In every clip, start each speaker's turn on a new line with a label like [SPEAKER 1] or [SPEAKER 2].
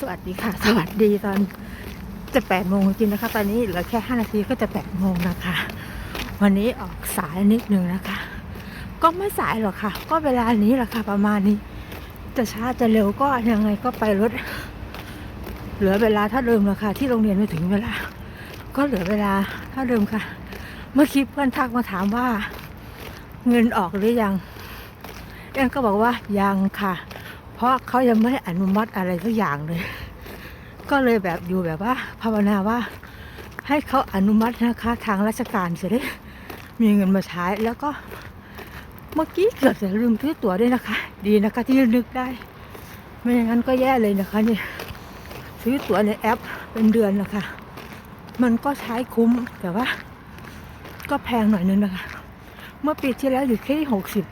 [SPEAKER 1] สวัสดีค่ะ สวัสดีตอนจะแปดโมงจริงนะคะ ตอนนี้เหลือแค่ห้านาทีก็จะแปดโมงนะคะ วันนี้ออกสายนิดนึงนะคะ ก็ไม่สายหรอกค่ะ ก็เวลานี้แหละค่ะ ประมาณนี้ จะช้าจะเร็วก็ยังไงก็ไปรถ เหลือเวลาเท่าเดิมละค่ะ ที่โรงเรียนไม่ถึงเวลา ก็เหลือเวลาเท่าเดิมค่ะ เมื่อกี้เพื่อนทักมาถามว่า เงินออกหรือยังเอ็นก็บอกว่ายังค่ะ เพราะเขายังไม่อนุมัติอะไรสักอย่างเลย ก็เลยแบบอยู่แบบว่า ภาวนาว่า ให้เขาอนุมัตินะคะทางราชการจะได้มีเงินมาใช้แล้วก็เมื่อกี้เกือบจะลืมซื้อตั๋วด้วยนะคะ ดีนะคะที่นึกได้ ไม่อย่างนั้นก็แย่เลยนะคะเนี่ยซื้อตั๋วในแอปเป็นเดือนนะคะ มันก็ใช้คุ้มแต่ว่า ก็แพงหน่อยนึงนะคะ เมื่อปีที่แล้วอยู่แค่หกสิบ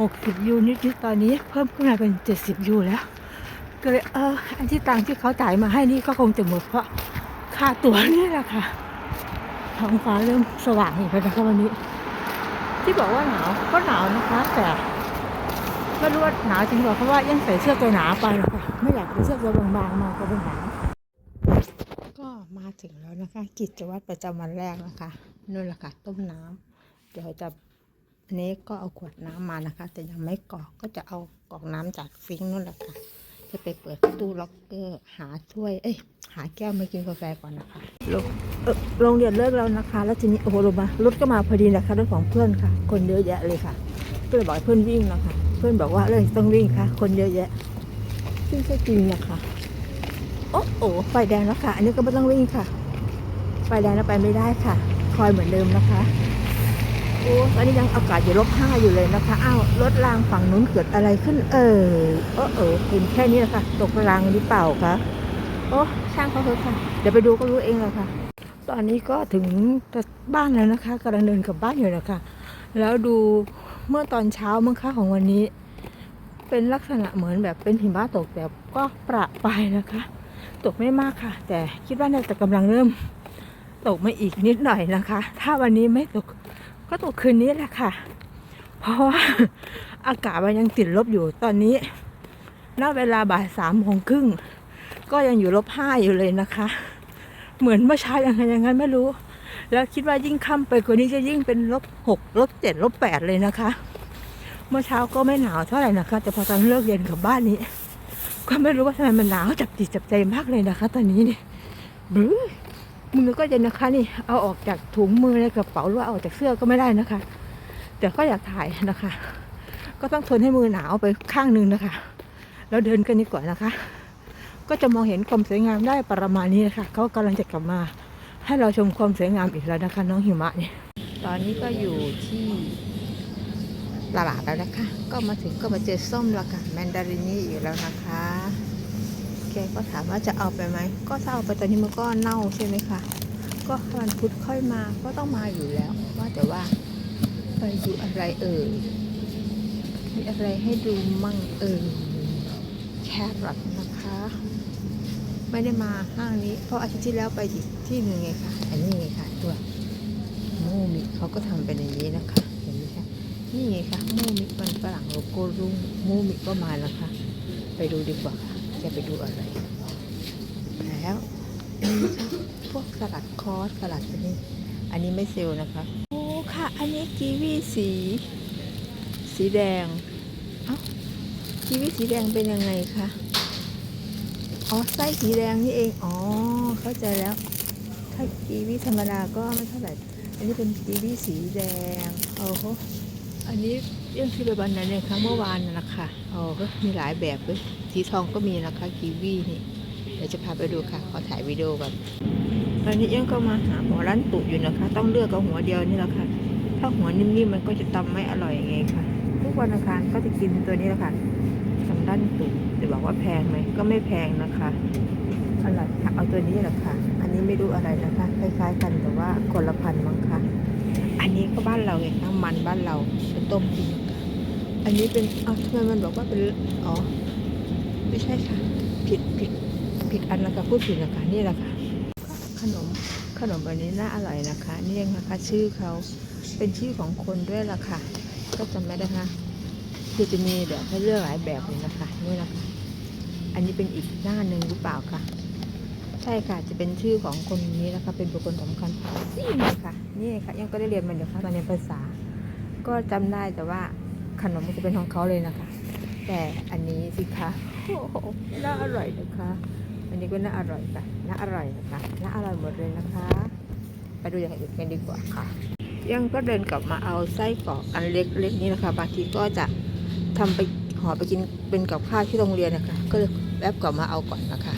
[SPEAKER 1] หกสิบยูนิดๆตอนนี้เพิ่มขึ้นมาเป็นเจ็ดสิบยูแล้ว ก็เลยเอออันที่ตังที่เขาจ่ายมาให้นี่ก็คงจะหมดเพราะค่าตั๋วนี่แหละค่ะท้องฟ้าเริ่มสว่างอีกแล้วนะคะวันนี้ ที่บอกว่าหนาวก็หนาวนะคะ แต่ไม่รู้ว่าหนาวจริงหรือเปล่าเพราะว่ายังใส่เสื้อตัวหนาไปค่ะไม่อยากใส่เสื้อตัวบางๆมาก็เป็นหนาวก็มาถึงแล้วนะคะ กิจวัตรประจำวันแรกนะคะนู่นแหละค่ะ ต้มน้ำเดี๋ยวจะ อันนี้ก็เอาขวดน้ำมานะคะ แต่ยังไม่กรอกก็จะเอากรอกน้ำจากซิงนั่นแหละค่ะ จะไปเปิดตู้ล็อกเกอร์หาถ้วย เอ้ย หาแก้วมากินกาแฟก่อนนะคะโรงเออโรงเรียนเลิกแล้วนะคะ แล้วทีนี้โอ้โหลงมารถก็มาพอดีนะคะรถของเพื่อนค่ะ คนเยอะแยะเลยค่ะ ก็เลยบอกเพื่อนวิ่งนะคะ เพื่อนบอกว่าเลยต้องวิ่งค่ะ คนเยอะแยะ ซึ่งก็จริงนะคะ โอ้โหไฟแดงแล้วค่ะ อันนี้ก็ไม่ต้องวิ่งค่ะ ไฟแดงแล้วไปไม่ได้ค่ะ คอยเหมือนเดิมนะคะ อ้ตอนนี้ยังอากาศอยู่ลบห้าอยู่เลยนะคะ อ้าวรถรางฝั่งนู้นเกิดอะไรขึ้น เออเออเออเห็นแค่นี้แหละค่ะ ตกรางหรือเปล่าคะโอ้ช่างเขาเถอะค่ะ เดี๋ยวไปดูก็รู้เองแหละค่ะ ตอนนี้ก็ถึงบ้านแล้วนะคะกำลังเดินกลับบ้านอยู่นะคะ แล้วดูเมื่อตอนเช้าเมื่อค่าของวันนี้ เป็นลักษณะเหมือนแบบเป็นหิมะตกแบบก็ประปรายนะคะ ตกไม่มากค่ะ แต่คิดว่าน่าจะกำลังเริ่มตกมาอีกนิดหน่อยนะคะ ถ้าวันนี้ไม่ตก ก็ตกคืนนี้แหละค่ะ เพราะว่าอากาศมันยังติดลบอยู่ตอนนี้ณเวลาบ่ายสามโมงครึ่งก็ยังอยู่ลบห้าอยู่เลยนะคะ เหมือนเมื่อเช้าย่างไงย่างนั้นไม่รู้ แล้วคิดว่ายิ่งค่ำไปกว่านี้จะยิ่งเป็นลบหกลบเจ็ดลบแปดเลยนะคะ เมื่อเช้าก็ไม่หนาวเท่าไหร่นะคะ แต่พอตอนเลิกเรียนกลับบ้านนี้ ก็ไม่รู้ว่าทำไมมันหนาวจับจิตจับใจมากเลยนะคะ ตอนนี้เนี่บรื้อ มือก็จะนะคะนี่เอาออกจากถุงมือในกระเป๋าหรือว่าเอาออกจากเสื้อก็ไม่ได้นะคะ แต่ก็อยากถ่ายนะคะ ก็ต้องทนให้มือหนาวไปข้างหนึ่งนะคะ แล้วเดินกันดีกว่านะคะ ก็จะมองเห็นความสวยงามได้ประมาณนี้นะคะเขากำลังจะกลับมา ให้เราชมความสวยงามอีกแล้วนะคะ น้องหิมะเนี่ยตอนนี้ก็อยู่ที่ตลาดแล้วนะคะ ก็มาถึงก็มาเจอส้มและค่ะแมนดารินี่อยู่แล้วนะคะ กก็ถามว่าจะเอาไปไหม ก็ถ้าเอาไปตอนนี้มันก็เน่าใช่ไหมคะ ก็วันพุธค่อยมาก็ต้องมาอยู่แล้ว ว่าแต่ว่าไปดูอะไรเอ่ยมีอะไรให้ดูมั่งเอ่ยแครอทนะคะ ไม่ได้มาห้างนี้ เพราะอาทิตย์ที่แล้วไปอีกที่หนึ่งไงคะอันนี้ไงคะตัวโมมิเขาก็ทำเป็นอย่างนี้นะคะเห็นไหมคะนี่ไงคะโมมิมันฝรั่งโลโก้รุ่งโมมิก็มาแล้วค่ะ ไปดูดีกว่าค่ะ จะไปดูอะไรแล้วพวกสลัดคอสสลัดอันนี้ อันนี้ไม่เซลนะคะโอ้ค่ะ อันนี้กีวีสี สีแดงเอ้ากีวีสีแดงเป็นยังไงคะอ๋อไส้สีแดงนี่เองอ๋อเข้าใจแล้ว ถ้ากีวีธรรมดาก็ไม่เท่าไหร่อันนี้เป็นกีวีสีแดงโอ้โห อันนี้เรื่องที่ไปวันนั้นเนี่ยค่ะเมื่อวานน่ะนะคะโอ้โหมีหลายแบบเลยสีทองก็มีนะคะกีวีนี่เดี๋ยวจะพาไปดูค่ะ ขอถ่ายวิดีโอก่อนตอนนี้เอี้ยงก็มาหาหัวร้านตุอยู่นะคะ ต้องเลือกกับหัวเดียวนี่แหละค่ะ ถ้าหัวนิ่มๆมันก็จะตำไม่อร่อยไงค่ะ ทุกวันอังคารก็จะกินตัวนี้แหละค่ะทางด้านตุจะบอกว่าแพงไหมก็ไม่แพงนะคะอร่อยค่ะเอาตัวนี้แหละค่ะ อันนี้ไม่รู้อะไรนะคะ คล้ายๆกันแต่ว่าคนละพันมั้งค่ะ อันนี้ก็บ้านเราไงน้ำมันบ้านเราเป็นต้มกินค่ะอันนี้เป็นอ้าวทำไมมันบอกว่าเป็นอ๋อไม่ใช่ค่ะ ผิดผิดผิดอันนะคะพูดผิดนะคะนี่แหละค่ะขนมขนมแบบนี้น่าอร่อยนะคะนี่เองนะคะชื่อเขาเป็นชื่อของคนด้วยล่ะค่ะ ก็จำไม่ได้ค่ะคือจะมีแบบให้เลือกหลายแบบเลยนะคะนี่นะคะ อัอันนี้เป็นอีกหน้าหนึ่งหรือเปล่าคะ ใช่ค่ะจะเป็นชื่อของคนนี้นะคะเป็นบุคคลสำคัญนี่ค่ะนี่ค่ะยังก็ได้เรียนมันอยู่ค่ะตอนเรียนภาษา ก็จำได้แต่ว่าขนมมันจะเป็นของเขาเลยนะคะ แต่อันนี้สิคะโอ้โหน่าอร่อยนะคะอันนี้ก็น่าอร่อยค่ะน่าอร่อยนะคะน่าอร่อยหมดเลยนะคะ ไปดูอย่างอื่นกันดีกว่าค่ะ ยังก็เดินกลับมาเอาไส้กรอกอันเล็กๆนี้นะคะบางทีก็จะทำไปห่อไปกินเป็นกับข้าวที่โรงเรียนนะคะ ก็เลยแวบกลับมาเอาก่อนนะคะ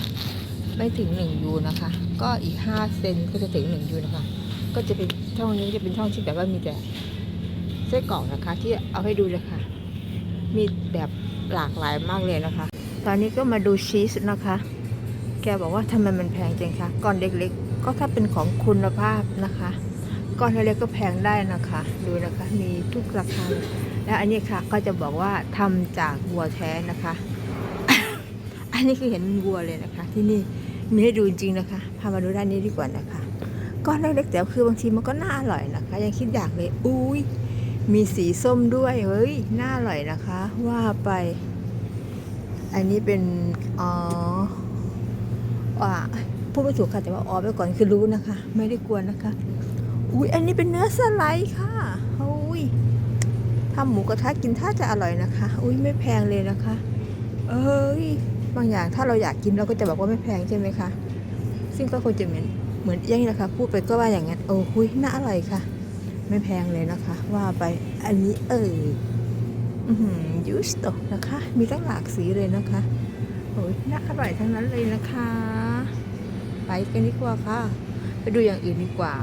[SPEAKER 1] ไม่ถึง1ยูนะคะ ก็อีก5เซนก็จะถึง1ยูนะคะ ก็จะเป็นช่องนี้จะเป็นช่องที่แบบว่ามีแต่ไส้กรอกนะคะ ที่เอาให้ดูเลยค่ะ มีแบบหลากหลายมากเลยนะคะ ตอนนี้ก็มาดูชีสนะคะ แกบอกว่าทำไมมันแพงจังคะก้อนเล็กๆ ก็ถ้าเป็นของคุณภาพนะคะก้อนเล็กๆก็แพงได้นะคะ ดูนะคะมีทุกราคาและอันนี้ค่ะก็จะบอกว่าทำจากวัวแท้นะคะ อันนี้คือเห็นวัวเลยนะคะ ที่นี่ มีให้ดูจริงนะคะ พามาดูด้านนี้ดีกว่านะคะ ก้อนเล็กๆแต่คือบางทีมันก็น่าอร่อยนะคะ ยังคิดอยากเลย อุ้ยมีสีส้มด้วย เฮ้ย น่าอร่อยนะคะ ว่าไป อันนี้เป็น อ๋อว่าพูดไม่ถูกค่ะ แต่ว่าอ๋อไปก่อนคือรู้นะคะ ไม่ได้กลัวนะคะ อุ้ยอันนี้เป็นเนื้อสไลด์ค่ะอุ้ยทำหมูกระทะกินถ้าจะอร่อยนะคะ อุ้ยไม่แพงเลยนะคะ เอ้ย บางอย่างถ้าเราอยากกินเราก็จะบอกว่าไม่แพงใช่ไหมคะ ซึ่งก็คงจะเหมือนเหมือนอย่างนี้นะคะ พูดไปก็ว่าอย่างนั้นโอ้หุยน่าอร่อยค่ะ ไม่แพงเลยนะคะ ว่าไปอันนี้เอออือยูสโตนะคะ มีตั้งหลากสีเลยนะคะโอ้ยน่าอร่อยทั้งนั้นเลยนะคะ ไปกันดีกว่าค่ะ ไปดูอย่างอื่นดีกว่า